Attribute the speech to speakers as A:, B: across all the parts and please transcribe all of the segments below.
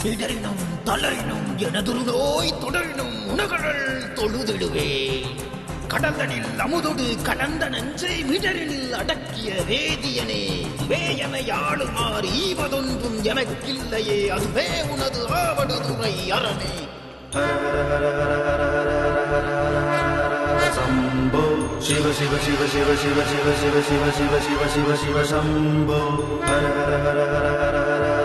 A: சிதறினும் தளரினும் எனதுரு நோய் தொடரினும் உணகடல் தொழுதிடுவேன் கடந்தனில் அமுதொடு கலந்த நஞ்சை மிடரில் அடக்கிய வேதியனே வேயனை ஆளுமாறு ஈவதொன்றும் எனக்கில்லையே அதுவே உனது
B: ஆவடு துணை அரணே சம்போ சிவ சிவ சிவ சிவ சிவ சிவ சிவ சிவ சிவ சிவ சிவ சிவ சம்போ ஹர ஹர ஹர ஹர ஹர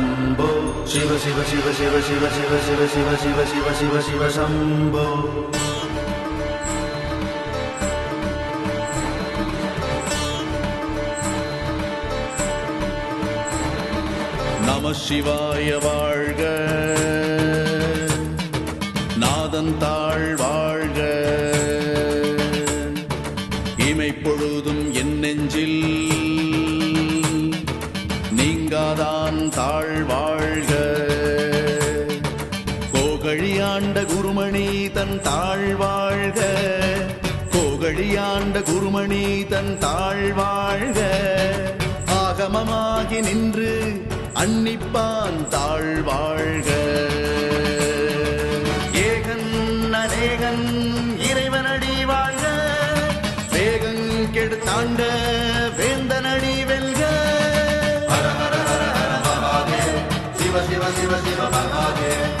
B: शम्भो शिव शिव शिव शिव शिव शिव शिव शिव शिव शिव शिव शिव शम्भो
C: நம சிவாய வாழ்க கோகழியாண்ட குருமணி தன் தாழ்வாழ்க கோகழியாண்ட குருமணி தன் தாழ்வாழ்க ஆகமமாகி நின்று அன்னிப்பான் தாழ்வாழ்க ஏகன் அநேகன் இறைவனடி வாழ்க. வேகங் கெடுத்தாண்ட வேந்தனடி வெல்க.
B: சிவ சிவ சிவ சிவ மகாதேவ்.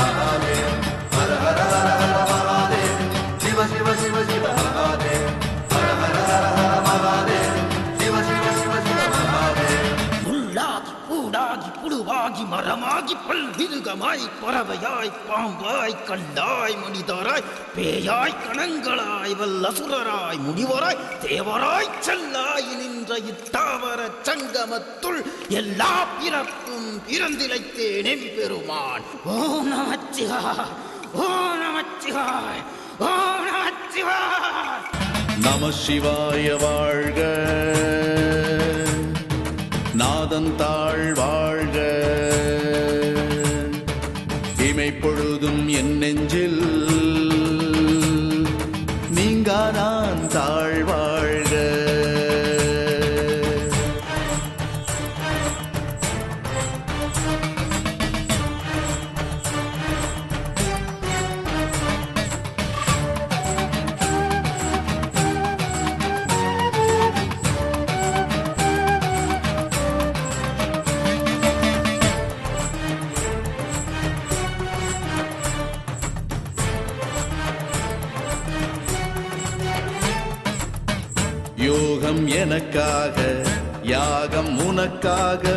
A: புழுவாகி மரமாகி பல்விருகமாய் பறவையாய் பாம்பாய் கண்டாய் மனிதராய் பேயாய் கணங்களாய் வல்லசுரராய் முனிவராய் தேவராய் செல்லாய் நின்ற இத்தாவர சங்கமத்துள் எல்லா பிறப்பும் பிறந்திலைத்தேனே பெருமான் ஓம் நமச்சிவாய் ஓம் நமச்சிவாய் ஓம் நமச்சிவாய்
C: நம சிவாய வாழ்க. நாதன் தாழ் வாழ்க. இமை பொழுதும் என் நெஞ்சில் யோகம் எனக்காக யாகம் உனக்காக.